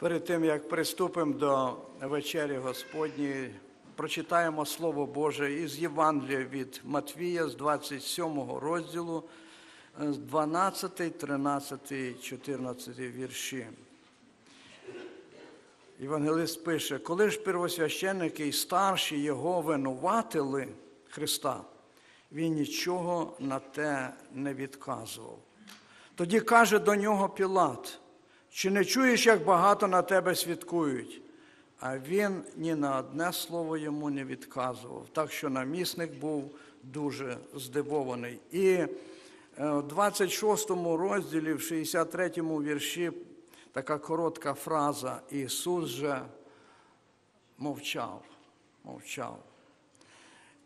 Перед тим, як приступимо до вечері Господньої, прочитаємо Слово Боже із Євангелія від Матвія з 27 розділу, з 12, 13, 14 вірші. Євангелист пише, коли ж первосвященники і старші його винуватили Христа, він нічого на те не відказував. Тоді каже до нього Пілат, чи не чуєш, як багато на тебе свідкують? А він ні на одне слово йому не відказував, так що намісник був дуже здивований. І е, в 26 розділі, в 63 вірші, така коротка фраза Ісус же мовчав, мовчав.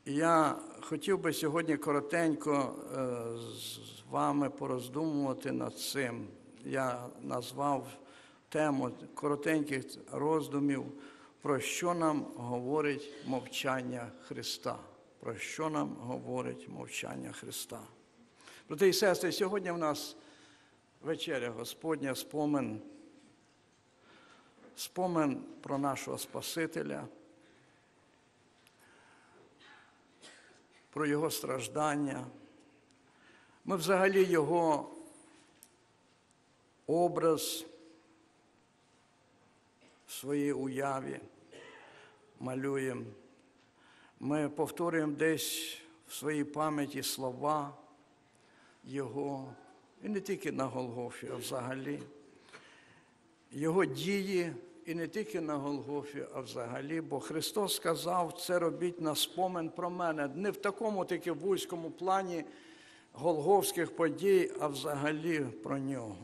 І я хотів би сьогодні коротенько е, з вами пороздумувати над цим. Я назвав тему коротеньких роздумів, про що нам говорить мовчання Христа. Про що нам говорить мовчання Христа. Брати і сестри, сьогодні в нас вечеря Господня, спомин, спомин про нашого Спасителя. про Його страждання. Ми взагалі Його образ в своїй уяві малюємо. Ми повторюємо десь в своїй пам'яті слова Його, і не тільки на Голгофі, а взагалі. Його дії і не тільки на Голгофі, а взагалі, бо Христос сказав, це робіть на спомин про мене. Не в такому тільки вузькому плані голговських подій, а взагалі про нього.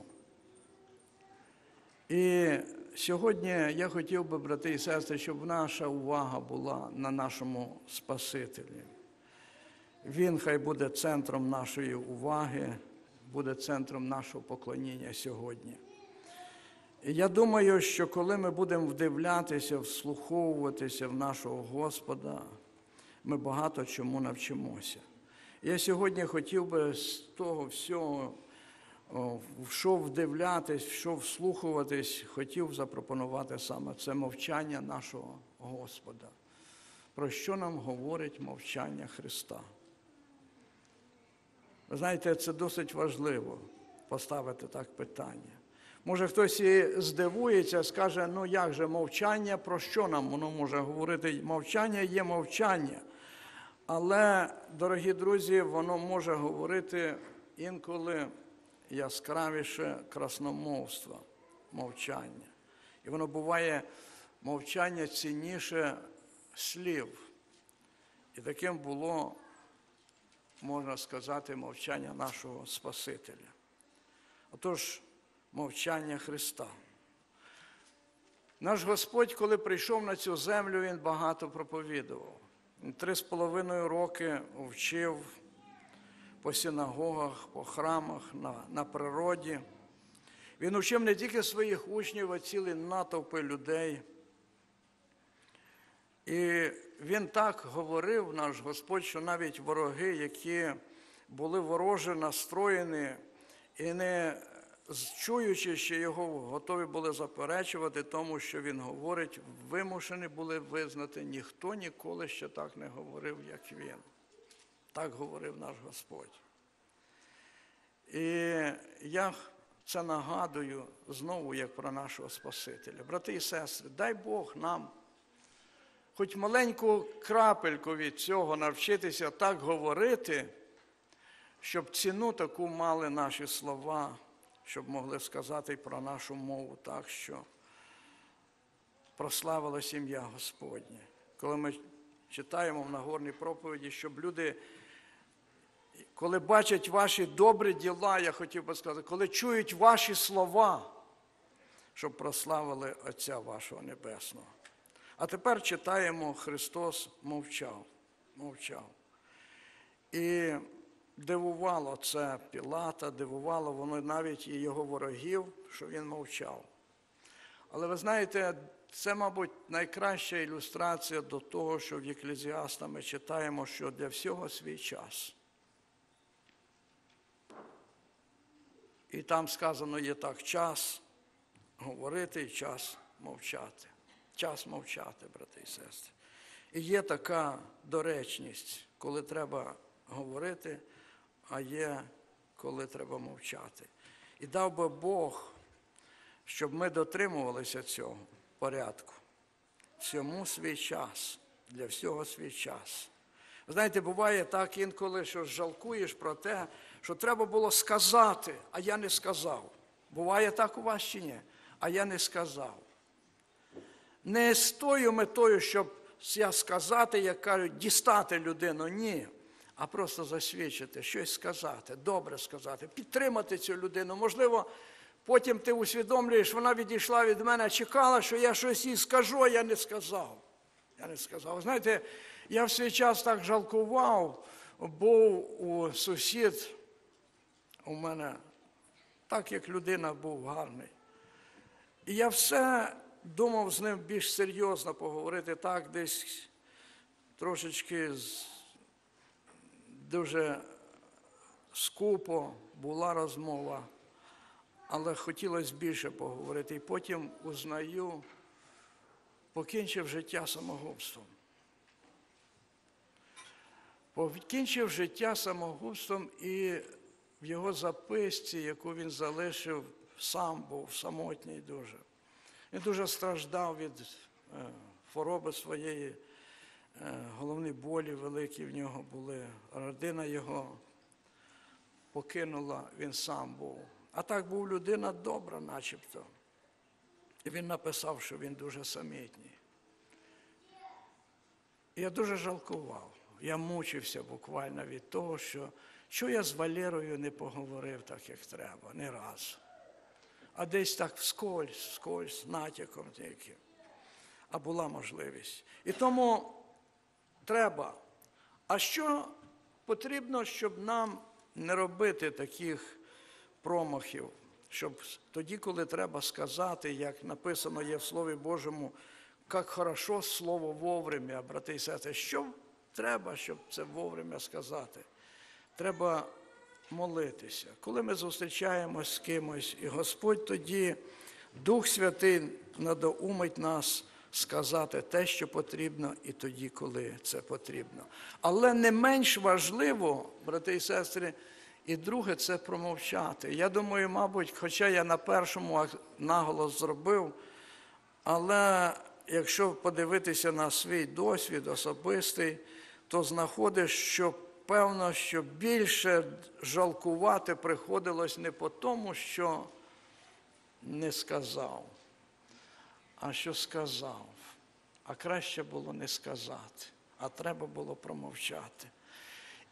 І сьогодні я хотів би, брати і сестри, щоб наша увага була на нашому Спасителі. Він хай буде центром нашої уваги, буде центром нашого поклоніння сьогодні. Я думаю, що коли ми будемо вдивлятися, вслуховуватися в нашого Господа, ми багато чому навчимося. Я сьогодні хотів би з того всього, в що вдивлятись, в що вслухуватись, хотів запропонувати саме це мовчання нашого Господа. Про що нам говорить мовчання Христа? Ви знаєте, це досить важливо поставити так питання. Може, хтось і здивується, скаже, ну як же мовчання, про що нам воно може говорити? Мовчання є мовчання. Але, дорогі друзі, воно може говорити інколи яскравіше красномовства, мовчання. І воно буває мовчання цінніше слів. І таким було, можна сказати, мовчання нашого Спасителя. Отож, мовчання Христа. Наш Господь, коли прийшов на цю землю, Він багато проповідував. Три з половиною роки вчив по синагогах, по храмах, на, на природі. Він вчив не тільки своїх учнів, а цілі натовпи людей. І він так говорив, наш Господь, що навіть вороги, які були вороже настроєні і не чуючи, що його готові були заперечувати, тому що він говорить, вимушені були визнати, ніхто ніколи ще так не говорив, як він. Так говорив наш Господь. І я це нагадую знову, як про нашого Спасителя. Брати і сестри, дай Бог нам хоч маленьку крапельку від цього навчитися так говорити, щоб ціну таку мали наші слова щоб могли сказати про нашу мову так, що прославила сім'я Господня. Коли ми читаємо в Нагорній проповіді, щоб люди, коли бачать ваші добрі діла, я хотів би сказати, коли чують ваші слова, щоб прославили Отця вашого Небесного. А тепер читаємо, Христос мовчав, мовчав. І Дивувало це Пілата, дивувало воно навіть і його ворогів, що він мовчав. Але ви знаєте, це, мабуть, найкраща ілюстрація до того, що в Єклезіаста ми читаємо, що для всього свій час. І там сказано є так час, говорити час мовчати. Час мовчати, брати і сестри. І є така доречність, коли треба говорити, а є коли треба мовчати. І дав би Бог, щоб ми дотримувалися цього порядку. Всьому свій час, для всього свій час. Знаєте, буває так інколи, що жалкуєш про те, що треба було сказати, а я не сказав. Буває так у вас чи ні? А я не сказав. Не з тою метою, щоб я сказати, як кажуть, дістати людину, ні. А просто засвідчити, щось сказати, добре сказати, підтримати цю людину. Можливо, потім ти усвідомлюєш, вона відійшла від мене, чекала, що я щось їй скажу, а я не сказав. Я не сказав. Знаєте, я в свій час так жалкував, був у сусід у мене, так як людина був гарний. І я все думав з ним більш серйозно поговорити так, десь трошечки дуже скупо була розмова, але хотілося більше поговорити. І потім узнаю, покінчив життя самогубством. Покінчив життя самогубством і в його записці, яку він залишив, сам був самотній дуже. Він дуже страждав від е, хвороби своєї, е, головні болі великі в нього були. Родина його покинула, він сам був. А так був людина добра, начебто. І він написав, що він дуже самітній. Я дуже жалкував. Я мучився буквально від того, що, що я з Валерою не поговорив так, як треба, ні разу. А десь так вскользь, вскользь, натяком тільки. А була можливість. І тому треба. А що потрібно, щоб нам не робити таких промахів, щоб тоді, коли треба сказати, як написано є в Слові Божому, як хорошо слово вовремя, брати і сестри, що треба, щоб це вовремя сказати? Треба молитися. Коли ми зустрічаємось з кимось, і Господь тоді, Дух Святий, надоумить нас сказати те, що потрібно, і тоді, коли це потрібно. Але не менш важливо, брати і сестри, і друге це промовчати. Я думаю, мабуть, хоча я на першому наголос зробив, але якщо подивитися на свій досвід особистий, то знаходиш, що певно, що більше жалкувати приходилось не по тому, що не сказав, а що сказав. А краще було не сказати, а треба було промовчати.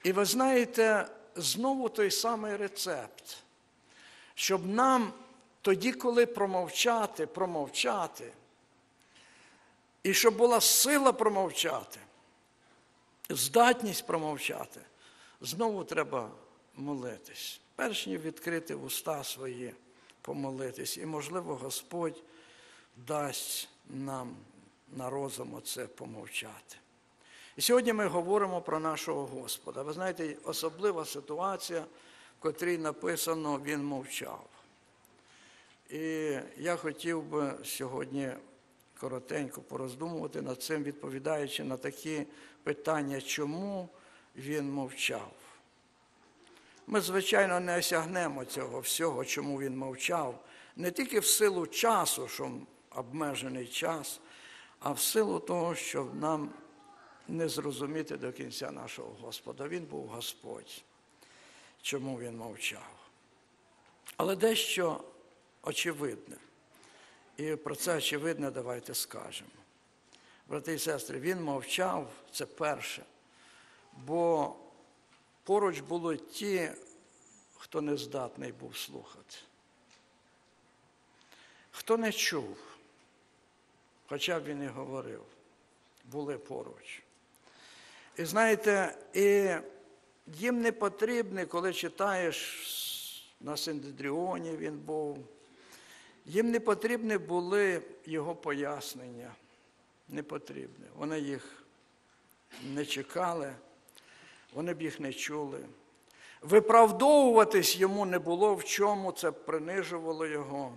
І ви знаєте, знову той самий рецепт, щоб нам тоді, коли промовчати, промовчати, і щоб була сила промовчати, здатність промовчати, знову треба молитись. Перш ніж відкрити вуста свої, помолитись. І, можливо, Господь дасть нам на розум оце помовчати. І сьогодні ми говоримо про нашого Господа. Ви знаєте, особлива ситуація, в котрій написано Він мовчав. І я хотів би сьогодні коротенько пороздумувати над цим, відповідаючи на такі питання, чому він мовчав. Ми, звичайно, не осягнемо цього всього, чому він мовчав, не тільки в силу часу, що обмежений час, а в силу того, щоб нам не зрозуміти до кінця нашого Господа. Він був Господь. Чому він мовчав? Але дещо очевидне. І про це очевидне давайте скажемо. Брати і сестри, він мовчав, це перше, бо поруч були ті, хто не здатний був слухати. Хто не чув, хоча б він і говорив, були поруч. І знаєте, і їм не потрібно, коли читаєш на Синдріоні він був, їм не потрібні були його пояснення. Не потрібні. Вони їх не чекали, вони б їх не чули. Виправдовуватись йому не було в чому, це принижувало його.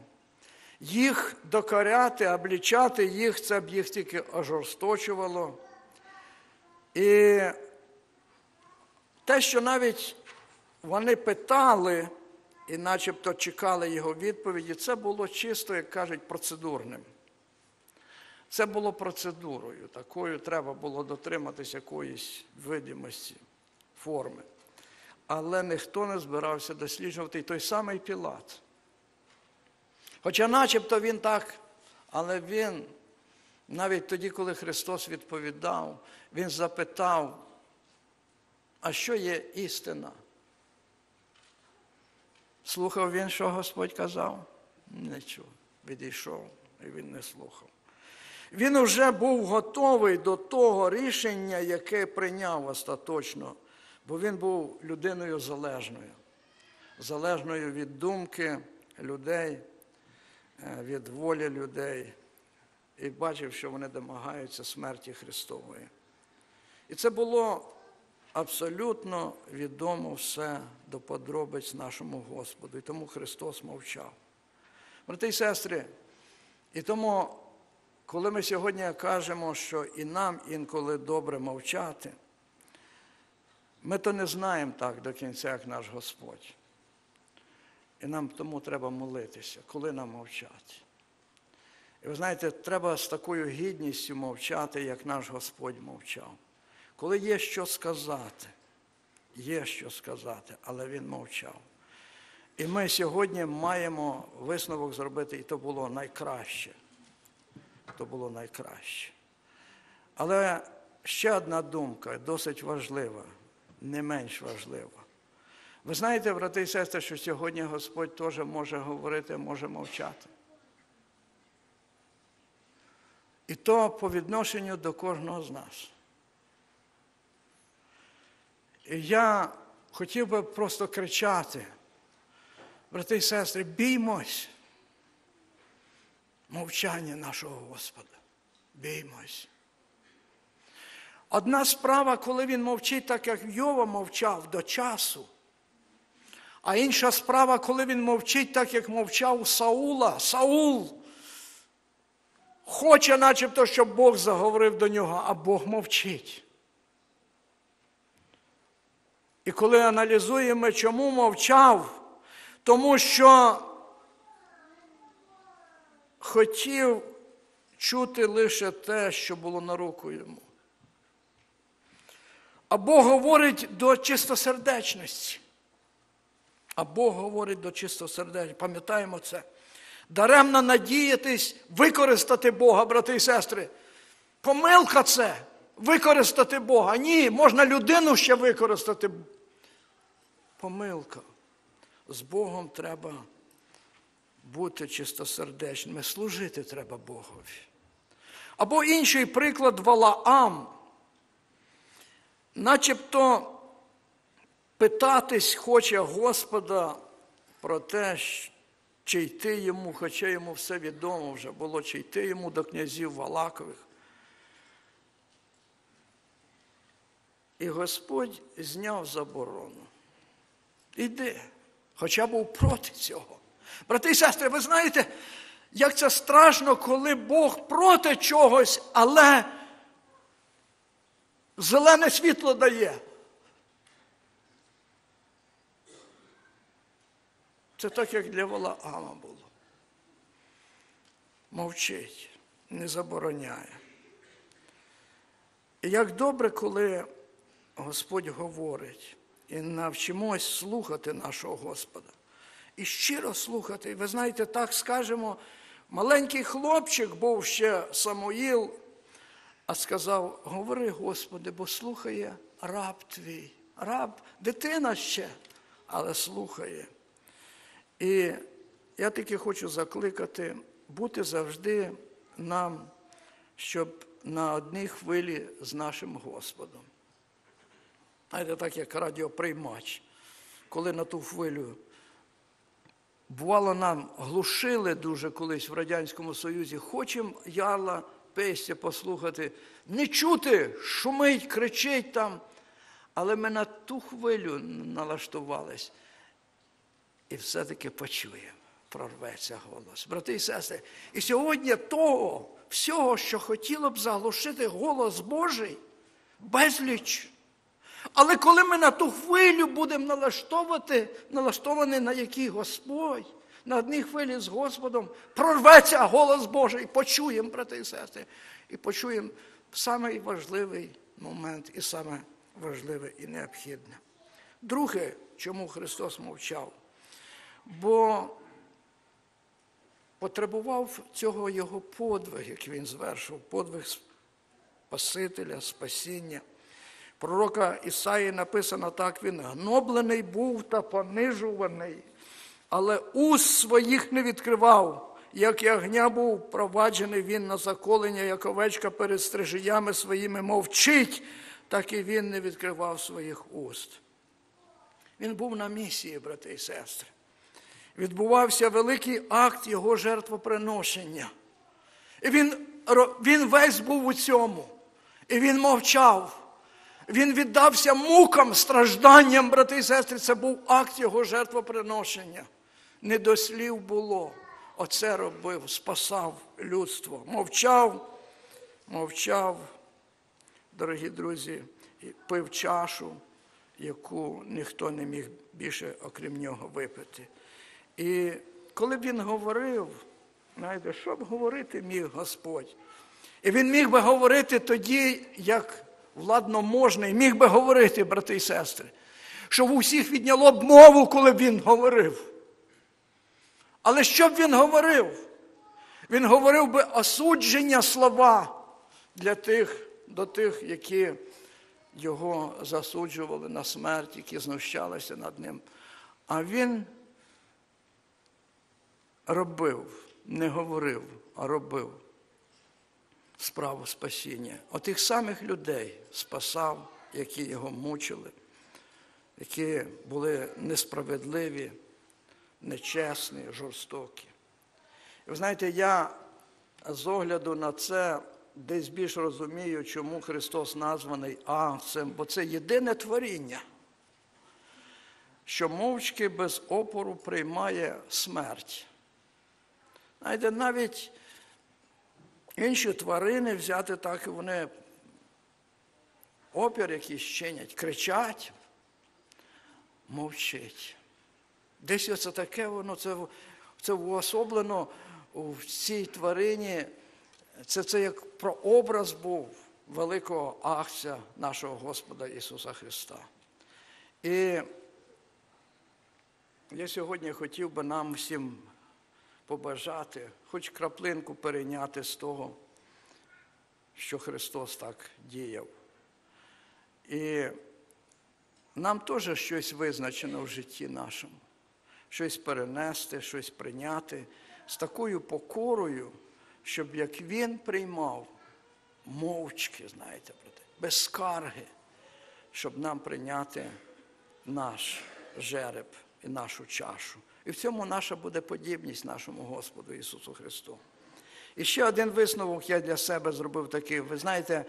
їх докоряти, облічати їх, це б їх тільки ожорсточувало. І те, що навіть вони питали і начебто чекали його відповіді, це було чисто, як кажуть, процедурним. Це було процедурою, такою треба було дотриматися якоїсь видимості, форми. Але ніхто не збирався досліджувати і той самий Пілат. Хоча начебто він так, але він, навіть тоді, коли Христос відповідав, він запитав, а що є істина? Слухав він, що Господь казав? Нічого. Відійшов, і він не слухав. Він вже був готовий до того рішення, яке прийняв остаточно, бо він був людиною залежною, залежною від думки людей, е, від волі людей, і бачив, що вони домагаються смерті Христової. І це було абсолютно відомо все до подробиць нашому Господу. І тому Христос мовчав. Брати і сестри, і тому, коли ми сьогодні кажемо, що і нам інколи добре мовчати, ми то не знаємо так до кінця, як наш Господь. І нам тому треба молитися, коли нам мовчати. І ви знаєте, треба з такою гідністю мовчати, як наш Господь мовчав. Коли є що сказати, є що сказати, але він мовчав. І ми сьогодні маємо висновок зробити, і то було найкраще. То було найкраще. Але ще одна думка, досить важлива, не менш важлива. Ви знаєте, брати і сестри, що сьогодні Господь теж може говорити, може мовчати. І то по відношенню до кожного з нас. Я хотів би просто кричати, брати і сестри, біймось мовчання нашого Господа. Біймось. Одна справа, коли він мовчить, так як Йова мовчав до часу. А інша справа, коли він мовчить, так як мовчав Саула. Саул хоче, начебто, щоб Бог заговорив до нього, а Бог мовчить. І коли аналізуємо, чому мовчав, тому що хотів чути лише те, що було на руку йому. А Бог говорить до чистосердечності. А Бог говорить до чистосердечності. Пам'ятаємо це. Даремно надіятись використати Бога, брати і сестри. Помилка це використати Бога. Ні, можна людину ще використати. Помилка. З Богом треба бути чистосердечними, служити треба Богові. Або інший приклад Валаам. Начебто питатись хоче Господа про те, чи йти йому, хоча йому все відомо вже було, чи йти йому до князів Валакових. І Господь зняв заборону. Іди, хоча був проти цього. Брати і сестри, ви знаєте, як це страшно, коли Бог проти чогось, але зелене світло дає. Це так, як для Валаама було. Мовчить, не забороняє. І як добре, коли Господь говорить і навчимось слухати нашого Господа. І щиро слухати. Ви знаєте, так скажемо, маленький хлопчик був ще Самуїл, а сказав: Говори, Господи, бо слухає раб твій. Раб, дитина ще, але слухає. І я тільки хочу закликати бути завжди нам, щоб на одній хвилі з нашим Господом. Знаєте, так як радіоприймач, коли на ту хвилю. Бувало, нам глушили дуже колись в Радянському Союзі, хочемо ярла пестя послухати, не чути, шумить, кричить там. Але ми на ту хвилю налаштувались і все-таки почуємо. прорветься голос. Брати і сестри, і сьогодні того всього, що хотіло б заглушити голос Божий, безліч. Але коли ми на ту хвилю будемо налаштовувати, налаштовані на який Господь, на одній хвилі з Господом, прорветься голос Божий, почуємо, брати і сестри, і почуємо самий важливий момент, і саме важливе і необхідне. Друге, чому Христос мовчав? Бо потребував цього його подвиг, як він звершив, подвиг Спасителя, спасіння. Пророка Ісаї написано так: він гноблений був та понижуваний, але уст своїх не відкривав. Як ягня був проваджений він на заколення, як овечка перед стрижиями своїми мовчить, так і він не відкривав своїх уст. Він був на місії, брати і сестри. Відбувався великий акт його жертвоприношення. І він, він весь був у цьому. І він мовчав. Він віддався мукам, стражданням, брати і сестри. Це був акт його жертвоприношення. Не до слів було. Оце робив, спасав людство. Мовчав, мовчав, дорогі друзі, пив чашу, яку ніхто не міг більше, окрім нього, випити. І коли б він говорив, знаєте, що б говорити міг Господь? І він міг би говорити тоді, як владноможний, міг би говорити, брати і сестри, що в усіх відняло б мову, коли б він говорив. Але що б він говорив? Він говорив би осудження слова для тих, до тих, які його засуджували на смерть, які знущалися над ним. А він робив, не говорив, а робив справу спасіння. Отих самих людей спасав, які його мучили, які були несправедливі, нечесні, жорстокі. І ви знаєте, я з огляду на це десь більш розумію, чому Христос названий Агцем, бо це єдине творіння, що мовчки без опору приймає смерть. Знаєте, навіть інші тварини взяти так, і вони опір якийсь чинять, кричать, мовчить. Десь оце таке, воно це це уособлено в цій тварині. Це це як прообраз був великого акція нашого Господа Ісуса Христа. І я сьогодні хотів би нам всім побажати, хоч краплинку перейняти з того, що Христос так діяв. І нам теж щось визначено в житті нашому, щось перенести, щось прийняти з такою покорою, щоб як Він приймав мовчки, знаєте, без скарги, щоб нам прийняти наш жереб і нашу чашу. І в цьому наша буде подібність нашому Господу Ісусу Христу. І ще один висновок я для себе зробив такий. Ви знаєте,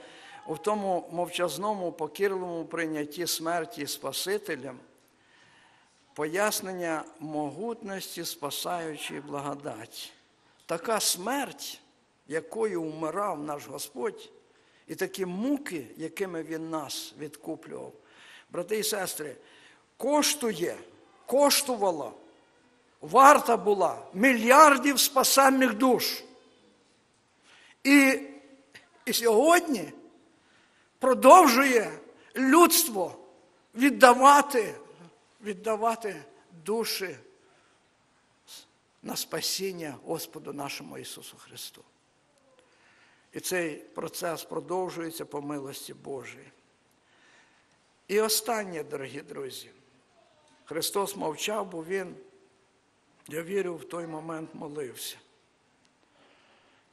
у тому мовчазному, покірливому прийнятті смерті Спасителем пояснення могутності, спасаючої благодаті. Така смерть, якою вмирав наш Господь, і такі муки, якими Він нас відкуплював. Брати і сестри, коштує, коштувало варта була мільярдів спасальних душ. І, і сьогодні продовжує людство віддавати, віддавати душі на спасіння Господу нашому Ісусу Христу. І цей процес продовжується по милості Божої. І останнє, дорогі друзі, Христос мовчав, бо Він я вірю, в той момент молився.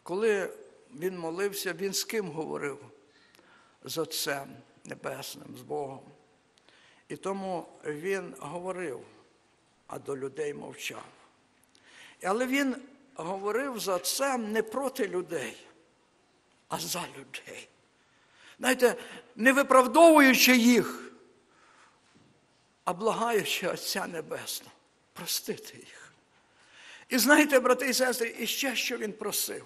Коли він молився, він з ким говорив? З Отцем Небесним, з Богом. І тому він говорив, а до людей мовчав. Але він говорив з Отцем не проти людей, а за людей. Знаєте, не виправдовуючи їх, а благаючи Отця Небесного, простити їх. І знаєте, брати і сестри, і ще що він просив.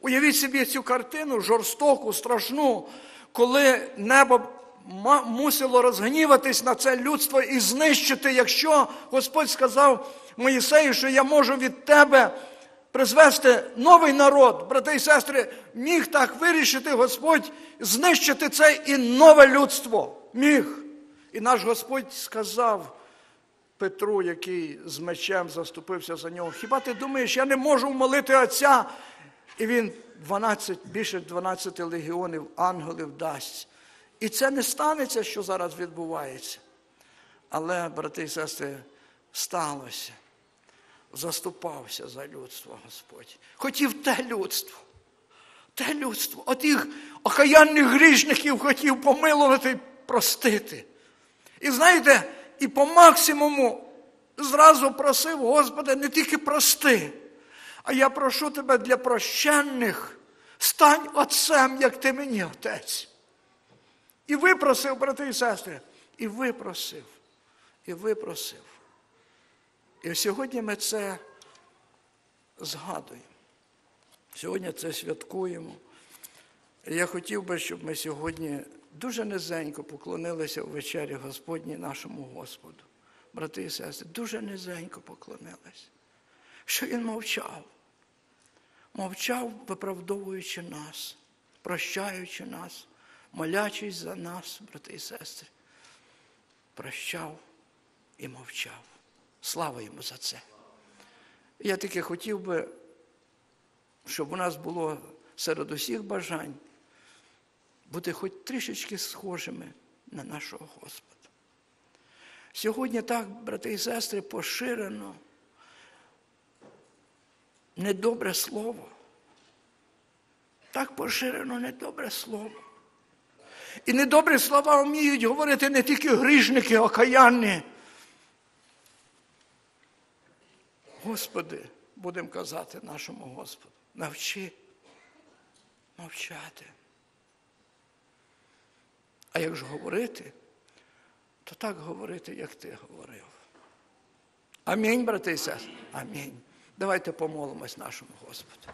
Уявіть собі цю картину жорстоку, страшну, коли небо мусило розгніватись на це людство і знищити, якщо Господь сказав Моїсею, що я можу від тебе призвести новий народ, брати і сестри, міг так вирішити Господь знищити це і нове людство. Міг. І наш Господь сказав Петру, який з мечем заступився за нього. Хіба ти думаєш, я не можу вмолити Отця? І він 12, більше 12 легіонів ангелів дасть. І це не станеться, що зараз відбувається. Але, брати і сестри, сталося. Заступався за людство Господь. Хотів те людство. Те людство. Отих окаянних грішників хотів помилувати і простити. І знаєте, і по максимуму зразу просив, Господи, не тільки прости, а я прошу тебе для прощенних, стань отцем, як ти мені, отець. І випросив, брати і сестри, і випросив, і випросив. І сьогодні ми це згадуємо. Сьогодні це святкуємо. І я хотів би, щоб ми сьогодні дуже низенько поклонилися у вечері Господній нашому Господу. Брати і сестри, дуже низенько поклонилися. Що Він мовчав. Мовчав, виправдовуючи нас, прощаючи нас, молячись за нас, брати і сестри. Прощав і мовчав. Слава йому за це. Я тільки хотів би, щоб у нас було серед усіх бажань бути хоч трішечки схожими на нашого Господа. Сьогодні так, брати і сестри, поширено недобре слово. Так поширено недобре слово. І недобрі слова вміють говорити не тільки грішники, окаянні. Господи, будемо казати нашому Господу, навчи мовчати. А як ж говорити, то так говорити, як ти говорив. Амінь, брати і сестри. Амінь. Давайте помолимось нашому Господу.